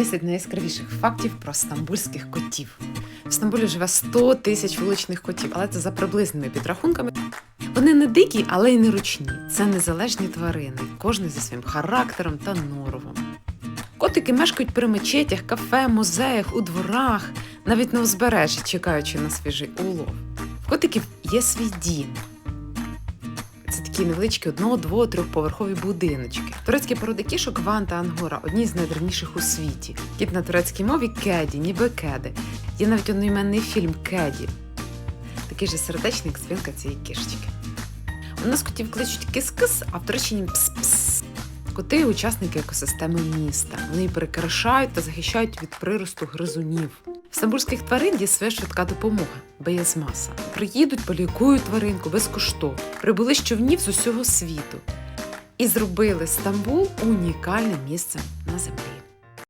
10 найяскравіших фактів про стамбульських котів. В Стамбулі живе 100 тисяч вуличних котів, але це за приблизними підрахунками. Вони не дикі, але й не ручні. Це незалежні тварини, кожен зі своїм характером та норовом. Котики мешкають при мечетях, кафе, музеях, у дворах, навіть на узбережжі, чекаючи на свіжий улов. В котиків є свій дім. Такі невеличкі одного, двох, трьохповерхові будиночки. Турецькі породи кішок Ван та Ангора одні з найдревніших у світі. Кіт на турецькій мові кеді, ніби кеди. Є навіть одноіменний фільм Кеді. Такий же сердечний, як свинка цієї кішечки. У нас котів кличуть кис-кис, а в Туреччині пс-пс. Коти учасники екосистеми міста. Вони перекрашають та захищають від приросту гризунів. В стамбульських тварин є своя швидка допомога безмаса. Приїдуть, полікують тваринку безкоштовно. Прибули з човнів з усього світу і зробили Стамбул унікальним місцем на землі.